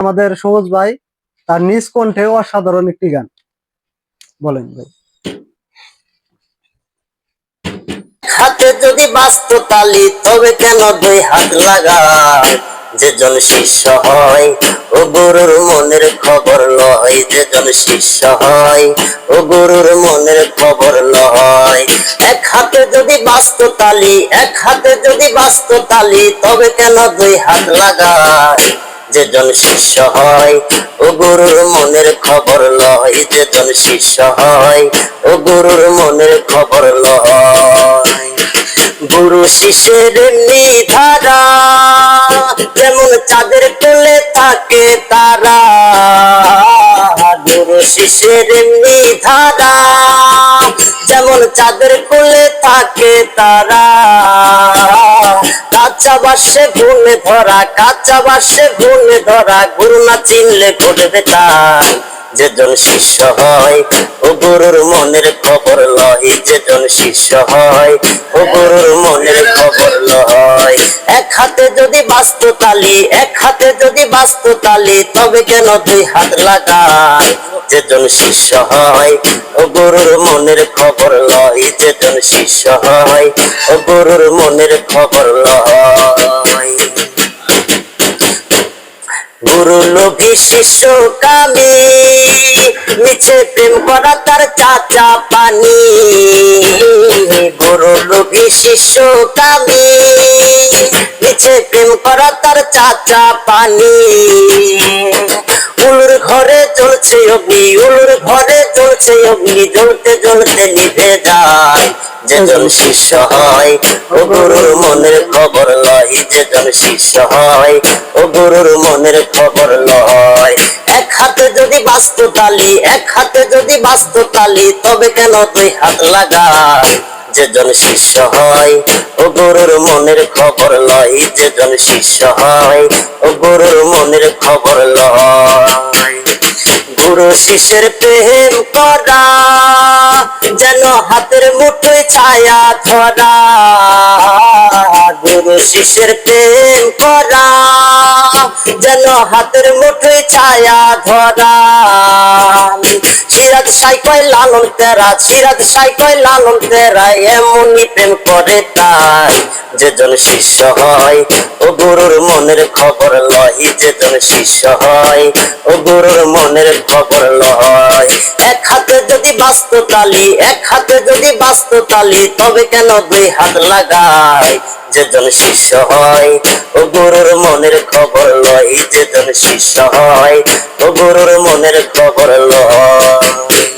আমাদের সবুজ ভাই, তার নিজ কণ্ঠে অসাধারণ একটি গান। বলেন ভাই। হাতে যদি বাস্ত তালি, তবে কেন দুই হাত শিষ্য হয়, ও গুরুর মনের খবর লয়। যেজন শিষ্য হয়, ও মনের খবর লয়। এক হাতে যদি বাস্ত তালি, এক হাতে যদি বাস্ত তালি, তবে কেন দুই হাত লাগায়? যেজন শিষ্য হয়, ও গুরুর মনের খবর লয়, যেজন শিষ্য হয়, ও গুরুর মনের খবর লয়। গুরু শিষ্যের নিধারা, যেমন চাঁদের কোলে থাকে তারা। গুরু শিষ্যের নিধারা, যেমন চাঁদের কোলে থাকে তারা। কাঁচা বাসে ঘুমে ধরা, কাঁচা বাসে ঘুমে ধরা, গুরু না চিনলে পড়বে তার যেজন শিষ্য হয়, ও গুরুর মনের খবর লয়। যেজন শিষ্য হয়, ও গুরুর মনের যদি বাস্তু তালি এক হাতে যদি বাস্তু তালি তবে কেন দুই হাত লাগায় যেজন শিষ্য হয়, ও গুরুর মনের খবর লয়, যেজন শিষ্য হয়, ও গুরুর মনের খবর লয়। গুরু লোভী শিষ্য কামি, মিছে প্রেম করা তার চাচা পানি। গুরু লোভী শিষ্য কামি মিছে প্রেম করা তার চাচা পানি উলুর ঘরে চলছে অগ্নি, উলুর ঘরে চলছে অগ্নি, জ্বলতে জ্বলতে নিভে যায় যেজন শিষ্য হয়। ও গুরুর মনের খবর লয় যেজন শিষ্য হয়। ও গুরুর মনের খবর লয়। এক হাতে যদি বাস্তু তালি এক হাতে যদি বাস্তু তালি তবে কেন দুই হাত লাগায়? যেজন শিষ্য হয়, ও গুরুর মনের খবর লয়। যেজন শিষ্য হয়, ও গুরুর মনের খবর লয়। গুরু শিষ্যের প্রেম করা, যেন হাতের মুঠোয় ছায়া ধরা। গুরু শিষ্যের প্রেম করা যেন হাতের মুঠোয় ছায়া ধরা। সিরাজ সাই কয় লালন তেরা, সিরাজ সাই কয় লালন তেরা, এমনই প্রেম করে তাই। যেজন শিষ্য হয়, ও মনের খবর লয় যেজন শিষ্য হয়। ও গুরুর মনের খবর লয়। এক হাতে যদি বাস্তু তালি, এক হাতে যদি বাস্তু তালি, তবে কেন দুই হাত লাগায় যেজন শিষ্য হয়? ও গুরুর মনের খবর লয় যেজন শিষ্য হয়। ও গুরুর মনের খবর লয়।